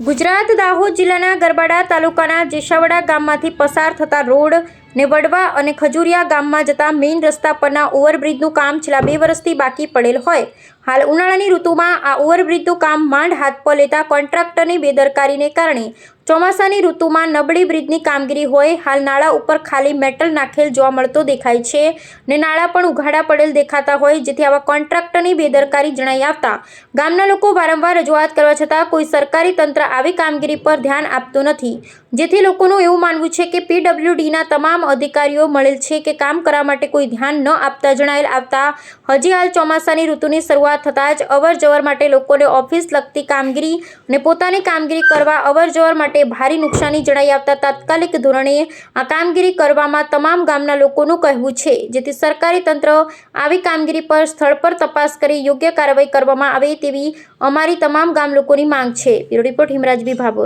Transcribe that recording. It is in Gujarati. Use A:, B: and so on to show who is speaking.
A: ગુજરાત દાહોદ જિલ્લાના ગરબાડા તાલુકાના જેશાવડા ગામમાંથી પસાર થતા રોડ ને વડવા અને ખજુરિયા ગામમાં જતા મેઇન રસ્તા પરના ઓવરબ્રિજનું કામ છેલ્લા બે વર્ષથી બાકી પડેલ હોય. હાલ ઉનાળાની ઋતુમાં આ ઓવરબ્રિજનું કામ માંડ હાથ પર લેતા કોન્ટ્રાક્ટરની બેદરકારીને કારણે ચોમાસાની ઋતુમાં નબળી બ્રિજની કામગીરી હોય, હાલ નાળા ઉપર ખાલી મેટલ નાખેલ જોવા મળતો દેખાય છે ને નાળા પણ ઉઘાડા પડેલ દેખાતા હોય, જેથી આવા કોન્ટ્રાક્ટરની બેદરકારી જણાઈ આવતા ગામના લોકો વારંવાર રજૂઆત કરવા છતાં કોઈ સરકારી તંત્ર આવી કામગીરી પર ધ્યાન આપતું નથી. જેથી લોકોનું એવું માનવું છે કે પીડબ્લ્યુડીના તમામ અધિકારીઓ મળેલ છે કે કામ કરવા માટે કોઈ ધ્યાન ન આપતા જણાયેલ આવતા હજી હાલ ચોમાસાની ઋતુની શરૂઆત થતાં જ અવર જવર માટે લોકોને ઓફિસ લગતી કામગીરી અને પોતાની કામગીરી કરવા અવર જવર માટે ભારે નુકસાની જણાઈ આવતા તાત્કાલિક ધોરણે આ કામગીરી કરવામાં તમામ ગામના લોકોનું કહેવું છે. જેથી સરકારી તંત્ર આવી કામગીરી પર સ્થળ પર તપાસ કરી યોગ્ય કાર્યવાહી કરવામાં આવે તેવી અમારી તમામ ગામ લોકોની માંગ છે. Bureau report Himraj B Bhabhor.